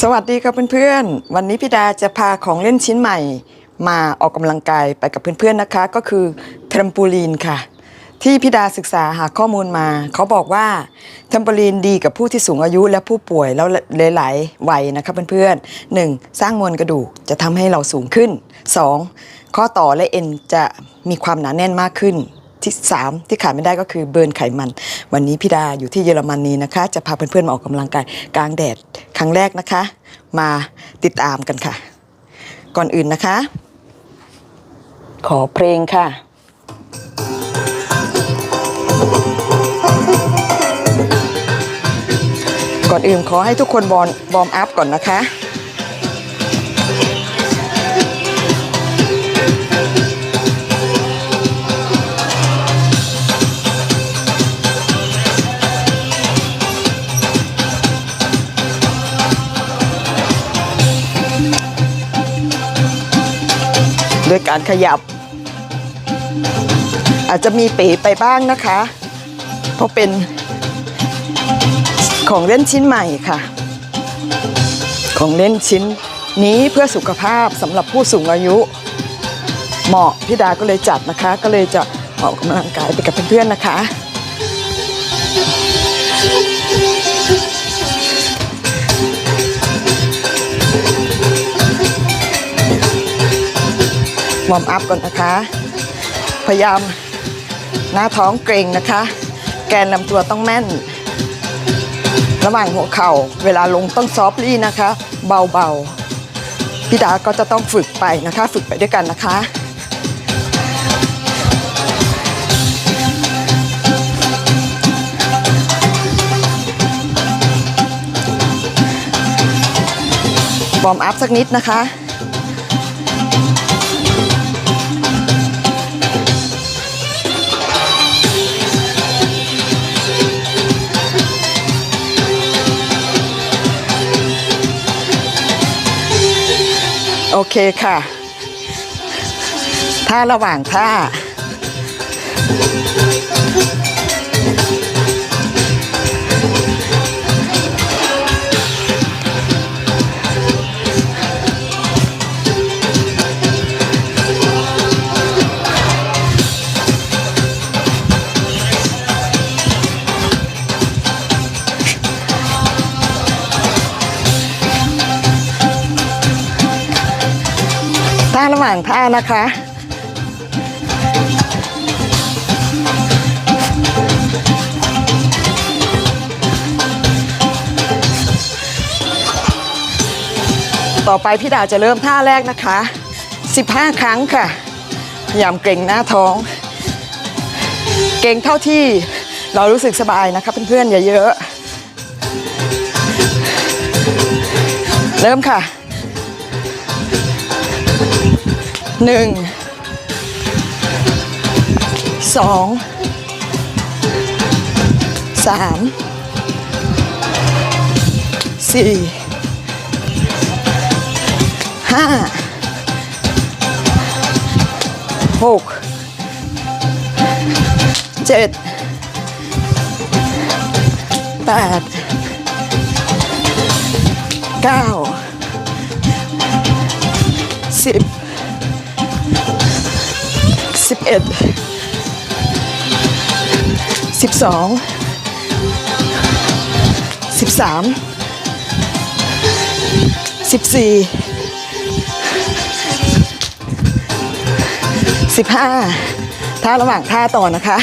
สวัสดีครับเพื่อนๆ วันนี้พี่ดาจะพาของเล่นชิ้นใหม่ มาออกกำลังกายไปกับเพื่อนๆนะคะ ก็คือเทมปูลีนค่ะ ที่พี่ดาศึกษาหาข้อมูลมา เขาบอกว่าเทมปูลีนดีกับผู้ที่สูงอายุและผู้ป่วยแล้วหลายๆวัยนะคะเพื่อนๆหนึ่งสร้างมวลกระดูกจะทำให้เราสูงขึ้นสองข้อต่อและเอ็นจะมีความหนาแน่นมากขึ้น ที่3ที่ขาดไม่ได้ก็คือเบิร์นไขมัน วันนี้พี่ดาอยู่ที่เยอรมนนีนะคะ จะพาเพื่อนๆมาออกกำลังกายกลางแดดครั้งแรกนะคะ มาติดตามกันค่ะ ก่อนอื่นนะคะ ขอเพลงค่ะก่อนอื่นขอให้ทุกคนบอลบอมอัพก่อนนะคะ ด้วยการขยับ อาจจะมีเป๋ไปบ้างนะคะ เพราะเป็นของเล่นชิ้นใหม่ค่ะ ของเล่นชิ้นนี้เพื่อสุขภาพสำหรับผู้สูงอายุ เหมาะพี่ดาก็เลยจัดนะคะ ก็เลยจะออกกำลังกายไปกับเพื่อนๆนะคะ วอร์มอัพก่อนนะคะ พยายามหน้าท้องเกรงนะคะ แกนลำตัวต้องแม่น ระหว่างหัวเข่าเวลาลงต้องซอฟต์ลี่นะคะ เบาๆพี่ดาก็จะต้องฝึกไปนะคะ ฝึกไปด้วยกันนะคะวอร์มอัพสักนิดนะคะ เคค่ะ ท่าระหว่างท่า ท่าระหว่างท่านะคะ ต่อไปพี่ดาวจะเริ่มท่าแรกนะคะ 15 ครั้งค่ะ พยายามเกร็งหน้าท้อง เกร็งเท่าที่เรารู้สึกสบายนะคะเพื่อนๆอย่าเยอะ เริ่มค่ะ หนึ่งสองสามสี่ห้าหกเจ็ดแปดเก้า สิบเอ็ดสิบสองสิบสามสิบสี่สิบห้าท่าระหว่างท่าต่อนะคะ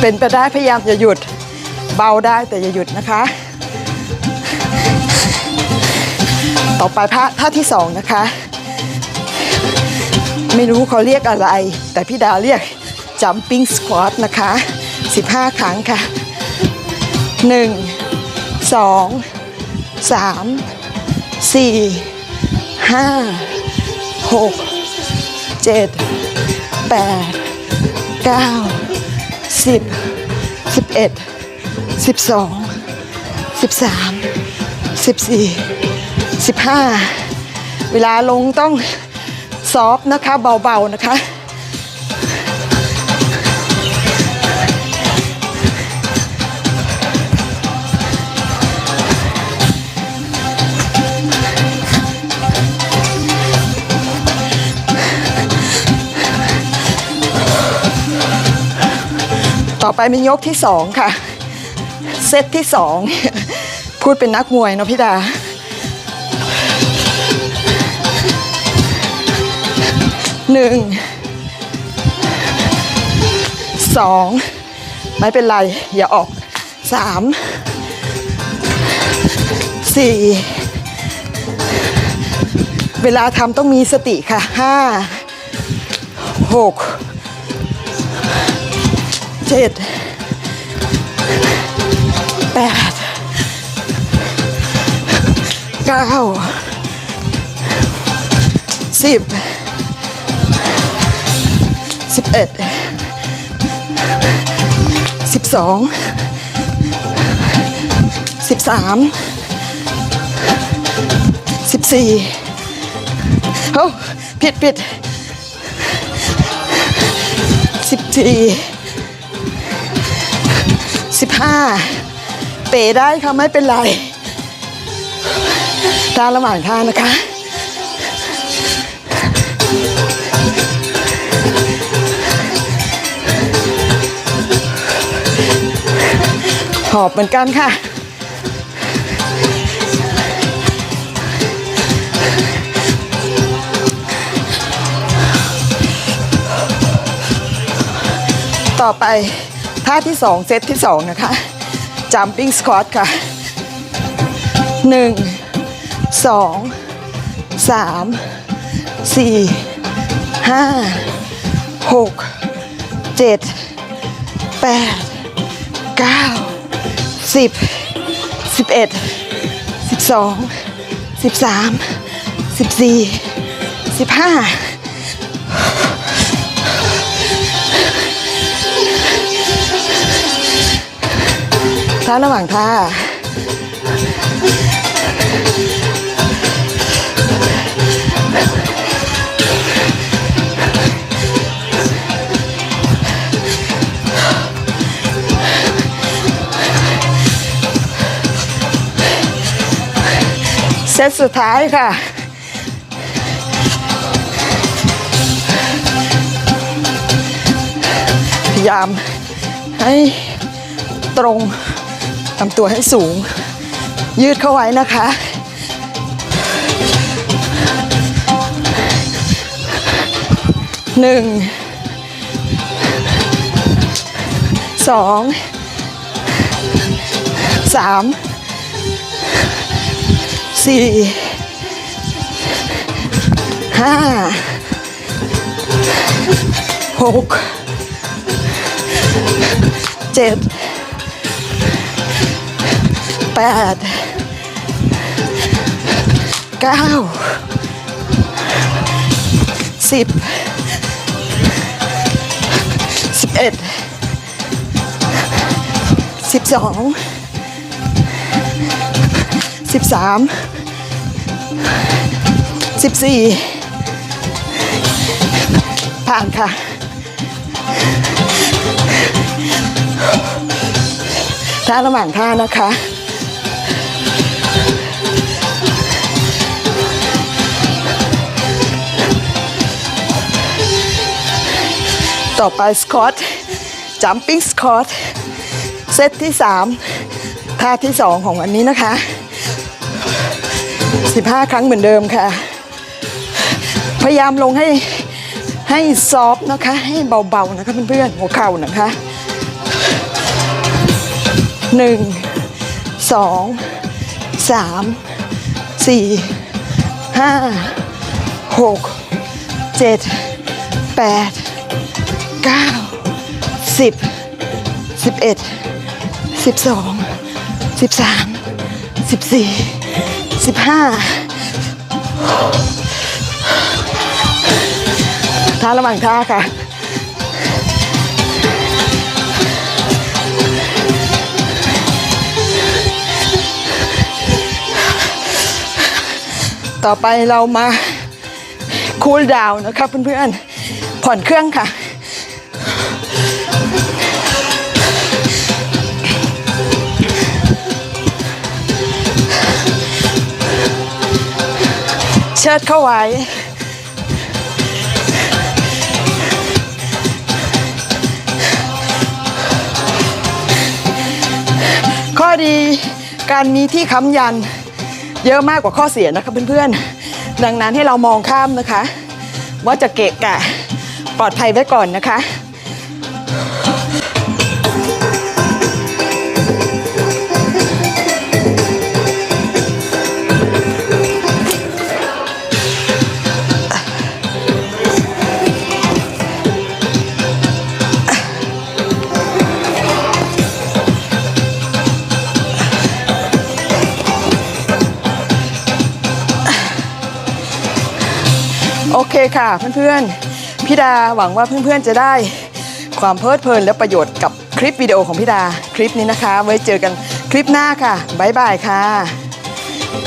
เป็นไปได้พยายามอย่าหยุด เบาได้แต่อย่าหยุดนะคะ ต่อไปท่าท่าที่สองนะคะ ไม่รู้เขาเรียกอะไร แต่พี่ดาเรียก jumping squat นะคะ 15 ครั้งค่ะ 1 2 3 4 5 6 7 8 9 สิบสิบเอ็ดสิบสองสิบสามสิบสี่สิบห้าเวลาลงต้องซอฟนะคะเบาๆนะคะ ไปเป็นยกที่สองค่ะ เซตที่สอง พูดเป็นนักมวยเนาะพี่ดา หนึ่ง สอง ไม่เป็นไร อย่าออกสาม สี่ เวลาทำต้องมีสติค่ะห้าหก เจ็ดแปดเก้าสิบสิบเอ็ดสิบสองสิบสามสิบสี่เฮ้ผิดผิดสิบสี่ สิบห้าเป๋ได้ค่ะไม่เป็นไรตาระหว่างทางนะคะ หอบเหมือนกันค่ะต่อไป ท่าที่ 2 เซตที่ 2 นะคะ jumping squat ค่ะ 1 2 3 4 5 6 7 8 9 10 11 12 13 14 15 ท่าระหว่างท่าเซตสุดท้ายค่ะพยายามให้ตรง ทำตัวให้สูง ยืดเข้าไว้นะคะ หนึ่ง สอง สาม สี่ ห้า หก เจ็ด แปดเก้าสิบสิบเอ็ดสิบสองสิบสามสิบสี่ผ่านค่ะท่าระหว่างท่านะคะ ต่อไปสควอตจัมปิ้งสควอตเซตที่ 3 ท่าที่ 2 ของวันนี้นะคะ 15 ครั้งเหมือนเดิมค่ะ พยายามลงให้ให้ซอฟนะคะ ให้เบาๆนะคะเพื่อนๆหัวเข่านะคะหนึ่งสองสามสี่ห้าหก เก้าสิบสิบเอ็ดสิบสองสิบสามสิบสี่สิบห้าท่าระหว่างท่าค่ะต่อไปเรามาคูลดาวน์นะคะเพื่อนๆ ผ่อนเครื่องค่ะ ชิดเข้าไว้ ข้อดีการมีที่ค้ำยันเยอะมากกว่าข้อเสียนะคะเพื่อนๆ ดังนั้นให้เรามองข้ามนะคะ ว่าจะเกะกะปลอดภัยไว้ก่อนนะคะ เคค่ะเพื่อนๆพี่ดาหวังว่าเพื่อนๆจะได้ความเพลิดเพลินและประโยชน์กับคลิปวิดีโอของพี่ดาคลิปนี้นะคะ ไว้เจอกันคลิปหน้าค่ะบ๊ายบายค่ะ